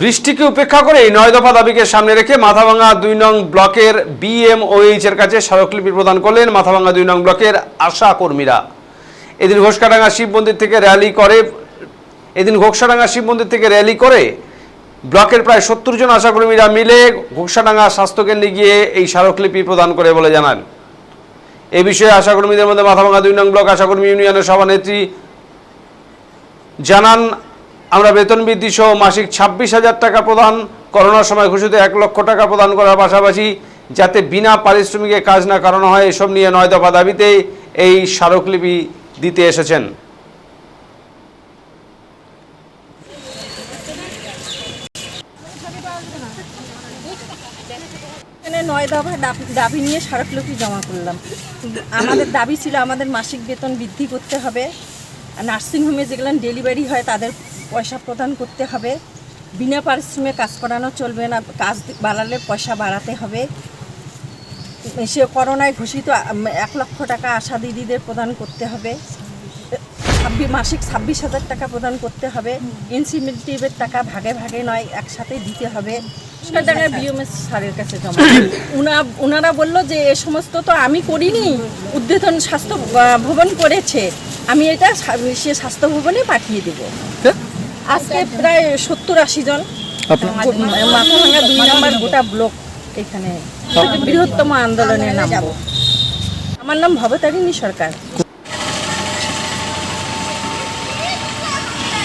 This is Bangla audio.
বৃষ্টিকে উপেক্ষা করে এই নয় দফা দাবিকে সামনে রেখে মাথাভাঙা দুই নং ব্লকের বিএমওএইচ এর কাছে স্মারকলিপি প্রদান করলেন মাথাভাঙা দুই নং ব্লকের আশা কর্মীরা। এদিন ঘোষকাডাঙ্গা শিব মন্দির থেকে র্যালি করে, এদিন ঘোষাডাঙ্গা শিব মন্দির থেকে র্যালি করে ব্লকের প্রায় সত্তর জন আশাকর্মীরা মিলে ঘোষাডাঙ্গা স্বাস্থ্যকেন্দ্রে গিয়ে এই স্মারকলিপি প্রদান করে বলে জানান। এ বিষয়ে আশাকর্মীদের মধ্যে মাথাভাঙা দুই নং ব্লক আশাকর্মী ইউনিয়নের সভানেত্রী জানান আমরা বেতন বৃদ্ধি সহ মাসিক ছাব্বিশ হাজার টাকা প্রদান, করোনার সময় ঘোষিত এক লক্ষ টাকা প্রদান করার পাশাপাশি যাতে বিনা পারিশ্রমিকে কাজ না করানো হয়, এসব নিয়ে নয় দফা দাবিতে এই স্মারকলিপি দিতে এসেছেন। নয় দফা দাবি নিয়ে স্মারকলিপি জমা করলাম। আমাদের দাবি ছিল আমাদের মাসিক বেতন বৃদ্ধি করতে হবে। নার্সিংহোমে যেগুলো ডেলিভারি হয়, তাদের পয়সা প্রদান করতে হবে। বিনা পারিশ্রমে কাজ করানো চলবে না। কাজ বাড়ালে পয়সা বাড়াতে হবে। সে করোনায় ঘোষিত এক লক্ষ টাকা আশা দিদিদের প্রদান করতে হবে। ছাব্বিশ মাসিক ছাব্বিশ হাজার টাকা প্রদান করতে হবে। ইনসিমেন্টিভের টাকা ভাগে ভাগে নয় একসাথে দিতে হবে। সেটা টাকা বিএমএস স্যারের কাছে জমা উনা ওনারা বলল যে এ সমস্ত তো আমি করিনি। উদ্বোধন স্বাস্থ্য ভবন করেছে। আমি এটা সে স্বাস্থ্য ভবনে পাঠিয়ে দেব। আজকে প্রায় সত্তর আশি জন। মাথাভাঙা দুই নম্বর গোটা ব্লক এখানে। বৃহত্তম আন্দোলনে নামবো। আমার নাম ভবতারিণী সরকার।